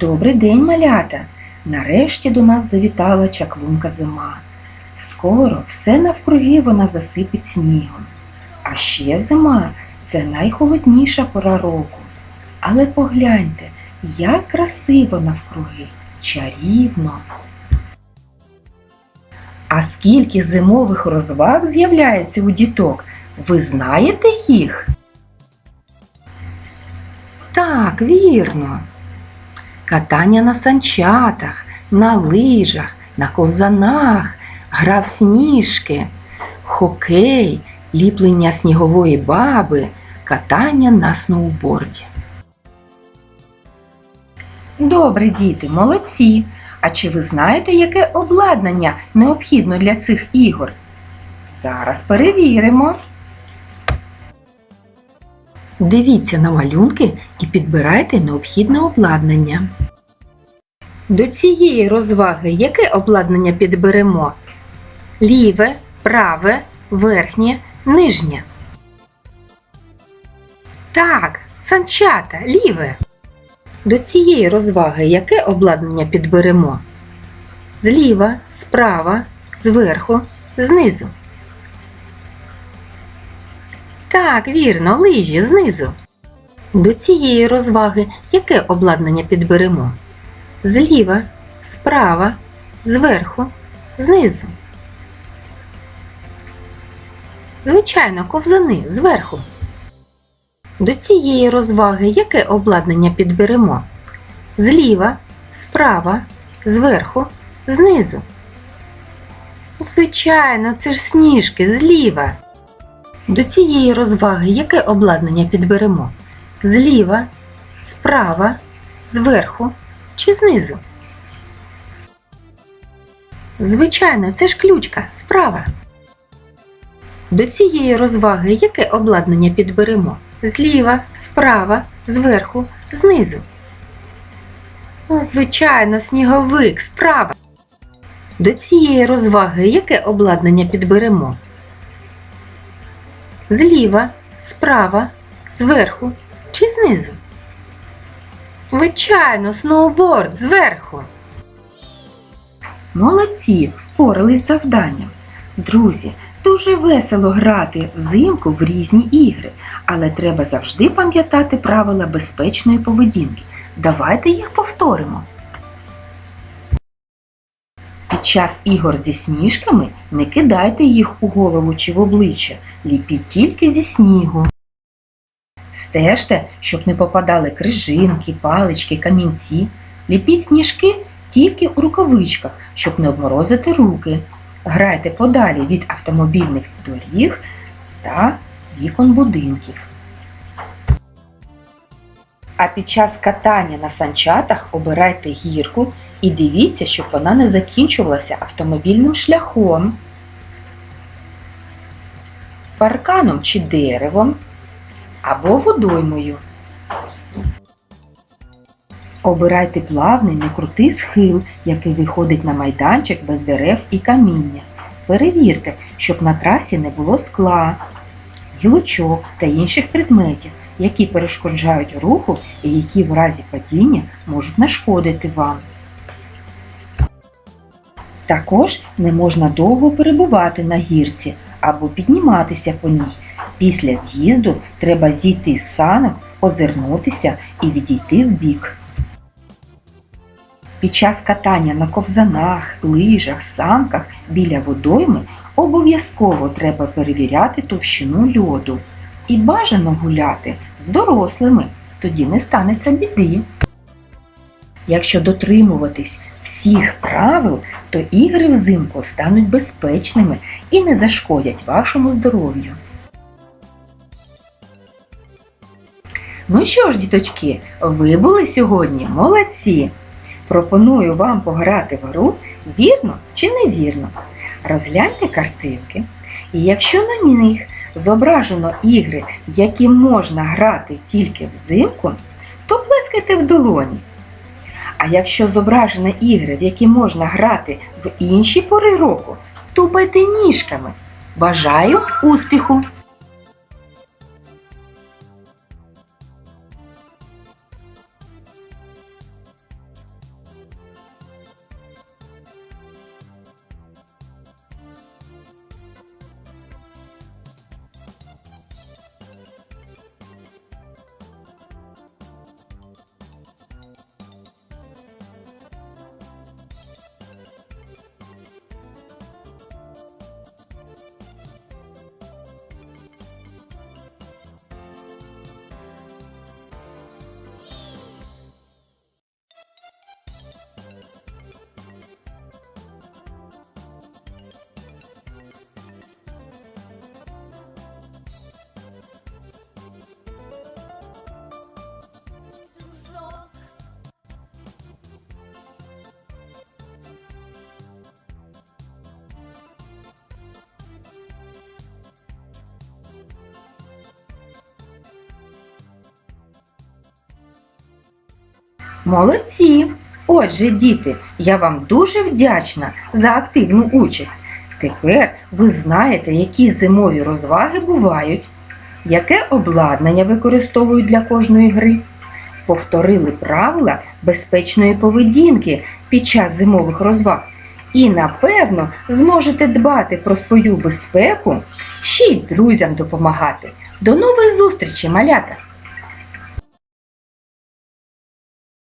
Добрий день, малята! Нарешті до нас завітала чаклунка зима. Скоро все навкруги вона засипить снігом. А ще зима це найхолодніша пора року. Але погляньте, як красиво навкруги, чарівно. А скільки зимових розваг з'являється у діток, ви знаєте їх? Так, вірно. Катання на санчатах, на лижах, на ковзанах, гра в сніжки, хокей, ліплення снігової баби, катання на сноуборді. Добре, діти, молодці. А чи ви знаєте, яке обладнання необхідно для цих ігор? Зараз перевіримо. Дивіться на малюнки і підбирайте необхідне обладнання. До цієї розваги яке обладнання підберемо? Ліве, праве, верхнє, нижнє. Так, санчата, ліве. До цієї розваги яке обладнання підберемо? Зліва, справа, зверху, знизу. Так, вірно, лижі знизу. До цієї розваги яке обладнання підберемо? Зліва, справа, зверху, знизу. Звичайно, ковзани зверху. До цієї розваги яке обладнання підберемо? Зліва, справа, зверху, знизу. Звичайно, це ж сніжки зліва. До цієї розваги яке обладнання підберемо? Зліва, справа, зверху чи знизу? Звичайно, це ж ключка справа. До цієї розваги яке обладнання підберемо? Зліва, справа, зверху, знизу. Ну, звичайно, сніговик справа. До цієї розваги яке обладнання підберемо? Зліва, справа, зверху чи знизу? Звичайно, сноуборд зверху. Молодці, впорались з завданням. Друзі, дуже весело грати взимку в різні ігри, але треба завжди пам'ятати правила безпечної поведінки. Давайте їх повторимо. Під час ігор зі сніжками не кидайте їх у голову чи в обличчя, ліпіть тільки зі снігу. Стежте, щоб не попадали крижинки, палички, камінці. Ліпіть сніжки тільки у рукавичках, щоб не обморозити руки. Грайте подалі від автомобільних доріг та вікон будинків. А під час катання на санчатах обирайте гірку і дивіться, щоб вона не закінчувалася автомобільним шляхом, парканом чи деревом або водоймою. Обирайте плавний, некрутий схил, який виходить на майданчик без дерев і каміння. Перевірте, щоб на трасі не було скла, гілочок та інших предметів, які перешкоджають руху і які в разі падіння можуть нашкодити вам. Також не можна довго перебувати на гірці або підніматися по ній. Після з'їзду треба зійти з санок, озирнутися і відійти вбік. Під час катання на ковзанах, лижах, санках біля водойми обов'язково треба перевіряти товщину льоду. І бажано гуляти з дорослими, тоді не станеться біди. Якщо дотримуватись всіх правил, то ігри взимку стануть безпечними і не зашкодять вашому здоров'ю. Ну що ж, діточки, ви були сьогодні молодці! Пропоную вам пограти в гру вірно чи невірно. Розгляньте картинки, і якщо на них зображено ігри, які можна грати тільки взимку, то плескайте в долоні. А якщо зображені ігри, в які можна грати в інші пори року, тупайте ніжками. Бажаю успіху! Молодці! Отже, діти, я вам дуже вдячна за активну участь. Тепер ви знаєте, які зимові розваги бувають, яке обладнання використовують для кожної гри. Повторили правила безпечної поведінки під час зимових розваг і, напевно, зможете дбати про свою безпеку, ще й друзям допомагати. До нових зустрічей, малята!